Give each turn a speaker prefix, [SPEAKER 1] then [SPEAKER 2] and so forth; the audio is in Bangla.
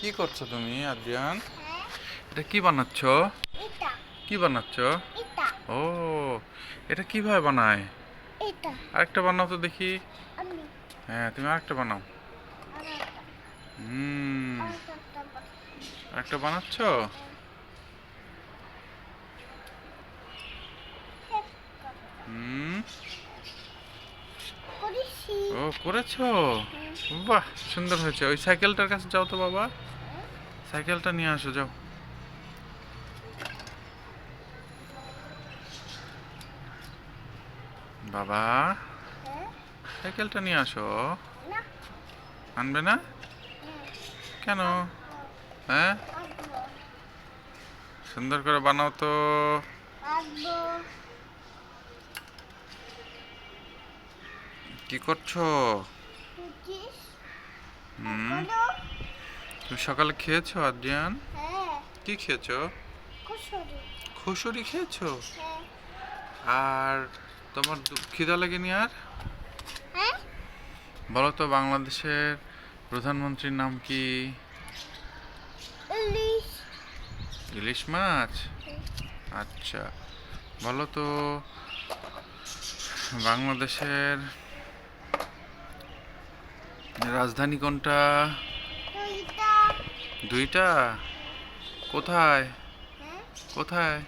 [SPEAKER 1] কি করছ তুমি আদ্রিয়ান?
[SPEAKER 2] হ্যাঁ।
[SPEAKER 1] এটা কি বানাচ্ছ? কি বানাচ্ছ? ও এটা কীভাবে বানায়? আরেকটা বানাও তো দেখি। হ্যাঁ তুমি আরেকটা বানাও। হুম। আরেকটা বানাচ্ছ? হুম। ও করেছ? বাহ সুন্দর হয়েছে। ওই সাইকেলটার কাছে যাও তো বাবা। সাইকেলটা নিয়ে আসো যাও। বাবা সাইকেলটা নিয়ে আসো। আনবে না? কেন? হ্যাঁ? সুন্দর করে বানাও তো। কি করছ? হুম? তুমি সকালে খেয়েছো আদ্রিয়ান?
[SPEAKER 2] হ্যাঁ।
[SPEAKER 1] কি খেয়েছো? খুসুরি খেয়েছো?
[SPEAKER 2] হ্যাঁ।
[SPEAKER 1] আর তোমার খিদা লাগেনি আর?
[SPEAKER 2] হ্যাঁ?
[SPEAKER 1] বলো তো বাংলাদেশের প্রধানমন্ত্রীর নাম কি?
[SPEAKER 2] ইলিশ।
[SPEAKER 1] ইলিশ মাছ? আচ্ছা। বলো তো বাংলাদেশের রাজধানী কোনটা? দুইটা? কোথায়?
[SPEAKER 2] হ্যাঁ?
[SPEAKER 1] কোথায়?